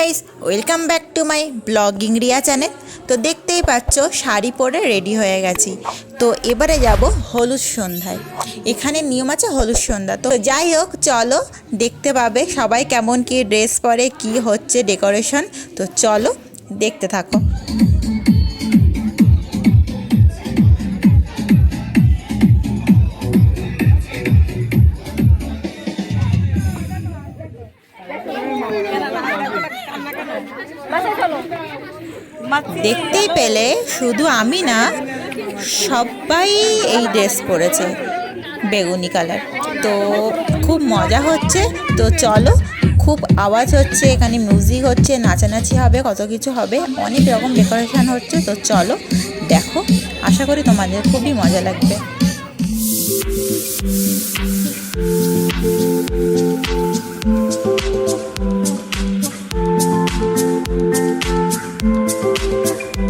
Guys welcome back to my blogging Riya channel তো দেখতেই পাচ্ছ, শাড়ি পরে রেডি হয়ে গেছি। তো এবারে যাব হলুদ সন্ধ্যায়। এখানে নিয়ম আছে হলুদ সন্ধ্যা। তো যাই হোক, চলো দেখতে পাবে সবাই কেমন কি ড্রেস পরে, কি হচ্ছে ডেকোরেশন তো চলো দেখতে থাকো। দেখতেই পেলে শুধু আমি না, সবাই এই ড্রেস পরেছে, বেগুনি কালার। তো খুব মজা হচ্ছে। তো চলো, খুব আওয়াজ হচ্ছে, এখানে মিউজিক হচ্ছে, নাচানাচি হবে, কত কিছু হবে, অনেক রকম ডেকোরেশন হচ্ছে। তো চলো, দেখো, আশা করি তোমাদের খুবই মজা লাগবে। ব্যাংক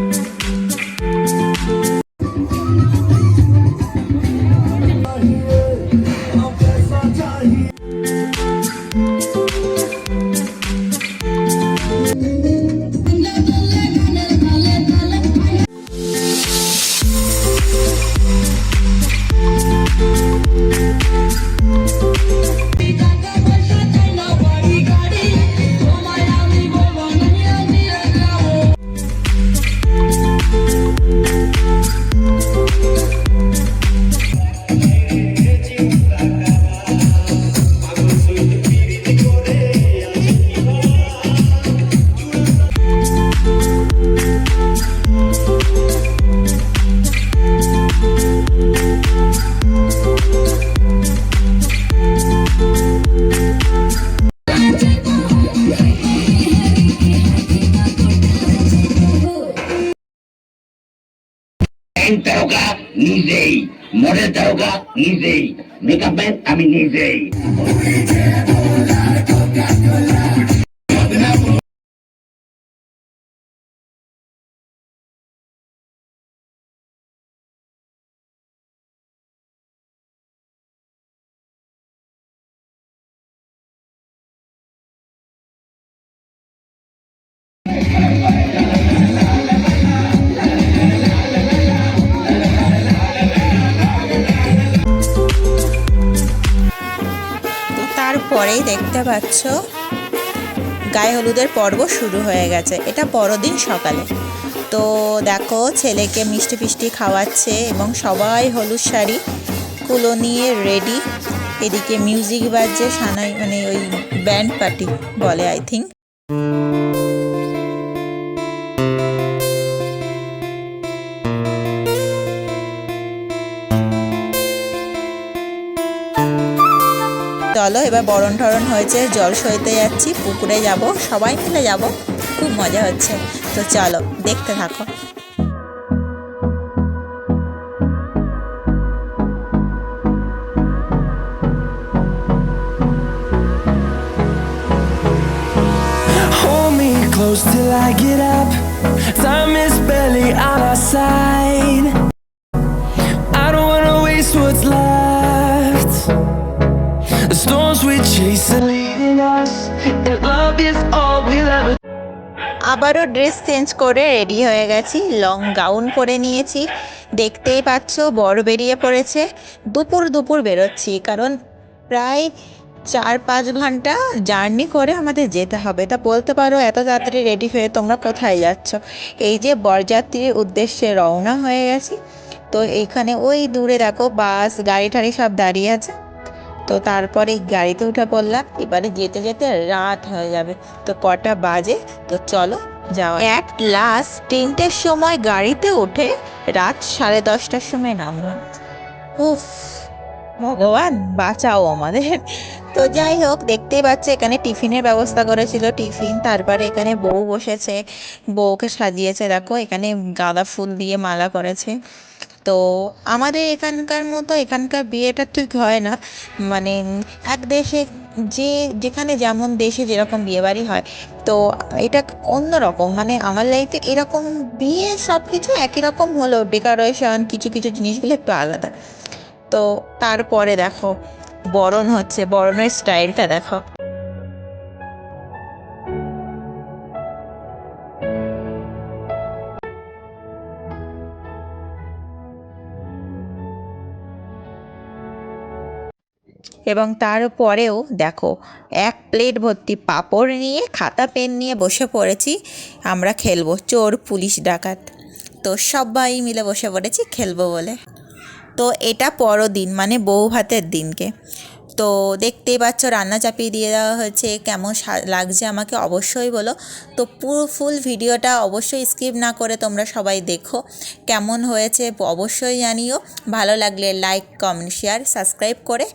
নিজেই। মরে তারকা নিজেই। মেকআপ আমি নিজেই। দেখতে পাচ্ছ? গায়ে হলুদের পর্ব শুরু হয়ে গেছে। এটা পরদিন সকালে। তো দেখো, ছেলেকে মিষ্টি ফিষ্টি খাওয়াচ্ছে এবং সবাই হলুদ শাড়ি, কুলো নিয়ে রেডি এদিকে মিউজিক বাজছে, সানাই মানে ওই ব্যান্ড পার্টি বলে আই থিঙ্ক চলো এবার বরণ টরণ হয়েছে জল সইতে যাচ্ছি পুকুরে যাব সবাই মিলে যাব খুব মজা হচ্ছে তো চলো দেখতে থাকো close till I get up. Time is barely on our side. I don't wanna waste what's left. আবারও ড্রেস চেঞ্জ করে রেডি হয়ে গেছি, লং গাউন পরে নিয়েছি। দেখতেই পাচ্ছ বড় বেরিয়ে পড়েছে। দুপুর দুপুর বেরোচ্ছি, কারণ প্রায় চার, পাঁচ ঘণ্টা জার্নি করে আমাদের যেতে হবে। তা বলতে পারো, এত তাড়াতাড়ি রেডি হয়ে তোমরা কোথায় যাচ্ছ? এই যে বরযাত্রীর উদ্দেশ্যে রওনা হয়ে গেছি। তো এখানে ওই দূরে দেখো, বাস গাড়ি টাড়ি সব দাঁড়িয়ে আছে। তো তারপরে গাড়িতে উঠে পড়লাম এবারে যেতে যেতে রাত হয়ে যাবে। তো কটা বাজে? তো চলো যাওয়া এক লাস্ট তিনটের সময় গাড়িতে উঠে রাত সাড়ে দশটার সময় নামলাম। উফ, ভগবান, বাঁচাও আমাদের। তো যাই হোক, দেখতেই পাচ্ছে, এখানে টিফিনের ব্যবস্থা করেছিল টিফিন। তারপরে এখানে বউ বসেছে, বউকে সাজিয়েছে, দেখো, এখানে গাঁদা ফুল দিয়ে মালা করেছে। তো আমাদের এখানকার মতো এখানকার বিয়েটা ঠিক হয় না। মানে এক দেশে যে, যেখানে যেমন দেশে যেরকম বিয়েবাড়ি হয়, তো এটা অন্য রকম মানে আমার লাইফে এরকম বিয়ে সব কিছু একই রকম হলো। ডেকোরেশন কিছু কিছু জিনিসগুলো একটু আলাদা। তো তারপরে দেখো, বরণ হচ্ছে। বরণের স্টাইলটা দেখো। এবং তারপরেও দেখো, এক প্লেট ভর্তি পাঁপড় নিয়ে, খাতা পেন নিয়ে বসে পড়েছি, আমরা খেলব। চোর, পুলিশ, ডাকাত। তো সবাই মিলে বসে পড়েছি, খেলব বলে। তো এটা পরদিন মানে বউ ভাতের দিনকে। তো দেখতেই পাচ্ছ, রান্না চাপিয়ে দিয়ে দেওয়া হয়েছে। কেমন লাগছে আমাকে অবশ্যই বলো। তো পুরো ফুল ভিডিওটা অবশ্যই স্কিপ না করে তোমরা সবাই দেখো। কেমন হয়েছে অবশ্যই জানিও। ভালো লাগলে লাইক, কমেন্ট, শেয়ার, সাবস্ক্রাইব করে